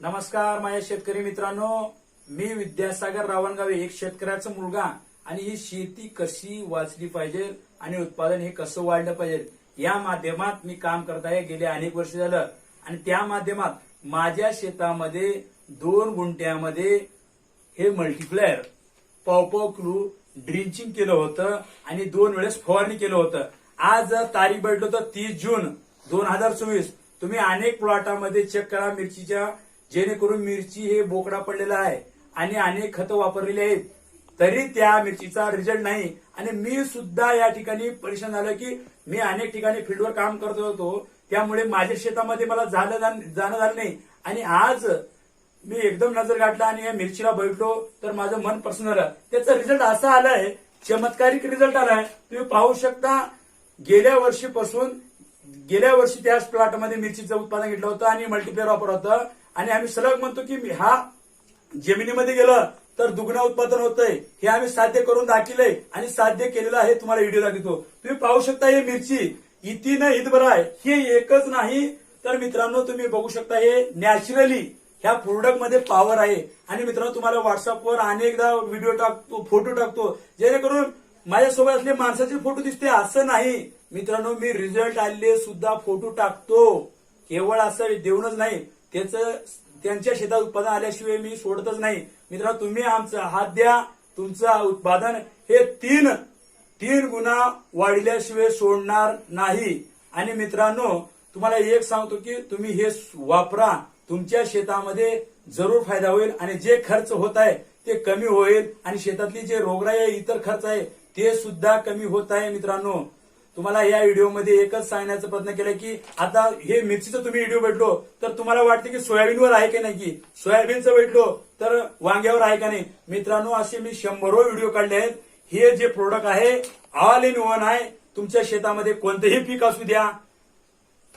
नमस्कार माझ्या शेतकरी मित्रांनो. मी विद्यासागर रावणगावे एक शेतकऱ्याचा मुलगा. आणि ही शेती कशी वाचली पाहिजे आणि उत्पादन हे कसं वाढलं पाहिजे या माध्यमात मी काम करत आहे. गेले अनेक वर्ष झालं. आणि त्या माध्यमात माझ्या शेतामध्ये दोन गुंट्यामध्ये हे मल्टीप्लेअर पावपाव क्लू ड्रिंचिंग केलं होतं आणि दोन वेळेस फवारणी केलं होतं. आज जर तारीख भेटलो तर तीस जून दोन हजार चोवीस. तुम्ही अनेक प्लॉटामध्ये चेक करा मिरचीच्या. जेणेकरून मिरची हे बोकडा पडलेला आहे आणि अनेक खतं वापरलेली आहेत. तरी त्या मिरचीचा रिझल्ट नाही. आणि मी सुद्धा या ठिकाणी परेशान झालो की मी अनेक ठिकाणी फील्डवर काम करत होतो. त्यामुळे माझ्या शेतामध्ये मला झालं जाण- जाणं झालं नाही. आणि आज मी एकदम नजर गाठला आणि या मिरचीला बैठलो तर माझं मन प्रसन्न झालं. त्याचा रिझल्ट असा आलाय चमत्कारिक रिझल्ट आलाय. तुम्ही पाहू शकता गेल्या वर्षीपासून गेल्या वर्षी त्याच प्लॉटमध्ये मिरचीचं उत्पादन घेतलं होतं आणि मल्टीप्लेअर वापर होतं. आणि आम्ही सलग म्हणतो की हा जमिनीमध्ये गेलं तर दुग्ण उत्पादन होतंय. हे आम्ही साध्य करून दाखिलंय आणि साध्य केलेलं आहे. तुम्हाला व्हिडिओ दाखवतो. तुम्ही पाहू शकता हे मिरची इति न आहे हे एकच नाही. तर मित्रांनो तुम्ही बघू शकता हे नॅचरली ह्या प्रोडक्टमध्ये पॉवर आहे. आणि मित्रांनो तुम्हाला व्हॉट्सअपवर अनेकदा व्हिडिओ टाकतो फोटो टाकतो. जेणेकरून माझ्यासोबत असले माणसाचे फोटो दिसते. असं नाही. मित्रांनो मी रिझल्ट आलेले सुद्धा फोटो टाकतो. केवळ असं देऊनच नाही त्याचं त्यांच्या शेतात उत्पादन आल्याशिवाय मी सोडतच नाही. मित्रांनो तुम्ही आमचा हात द्या. तुमचं उत्पादन हे तीन तीन गुणा वाढल्याशिवाय सोडणार नाही. आणि मित्रांनो तुम्हाला एक सांगतो की तुम्ही हे वापरा. तुमच्या शेतामध्ये जरूर फायदा होईल आणि जे खर्च होत आहे ते कमी होईल. आणि शेतातली जे रोगराई इतर खर्च आहे ते सुद्धा कमी होत आहे मित्रांनो. तुम्हाला या व्हिडिओमध्ये एकच सांगण्याचा प्रयत्न केला की आता हे मिरचीचं तुम्ही व्हिडिओ भेटलो तर तुम्हाला वाटते की सोयाबीनवर आहे की नाही? की सोयाबीनचं भेटलो तर वांग्यावर आहे का नाही? मित्रांनो असे मी शंभरो व्हिडिओ काढले आहेत. हे जे प्रोडक्ट आहे ऑल इन वन आहे. तुमच्या शेतामध्ये कोणतेही पीक असू द्या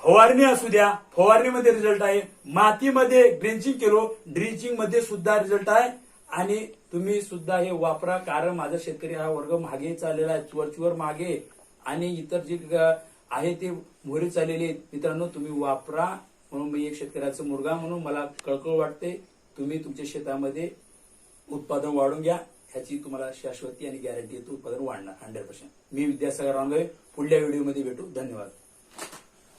फवारणी असू द्या फवारणीमध्ये रिझल्ट आहे. मातीमध्ये ड्रिंचिंग केलो ड्रिंचिंगमध्ये सुद्धा रिझल्ट आहे. आणि तुम्ही सुद्धा हे वापरा कारण माझा शेतकरी हा वर्ग मागे चाललेला आहे वरचीवर मागे. आणि इतर जे ग- आहे ते मोहरे चाललेले आहेत. मित्रांनो तुम्ही वापरा. म्हणून मी एक शेतकऱ्याचा मुलगा म्हणून मला कळकळ वाटते. तुम्ही तुमच्या शेतामध्ये उत्पादन वाढून घ्या. ह्याची तुम्हाला शाश्वती आणि गॅरंटी उत्पादन वाढणार हंड्रेड पर्सेंट मी विद्यासागर रांगवे पुढल्या व्हिडिओमध्ये भेटू. धन्यवाद.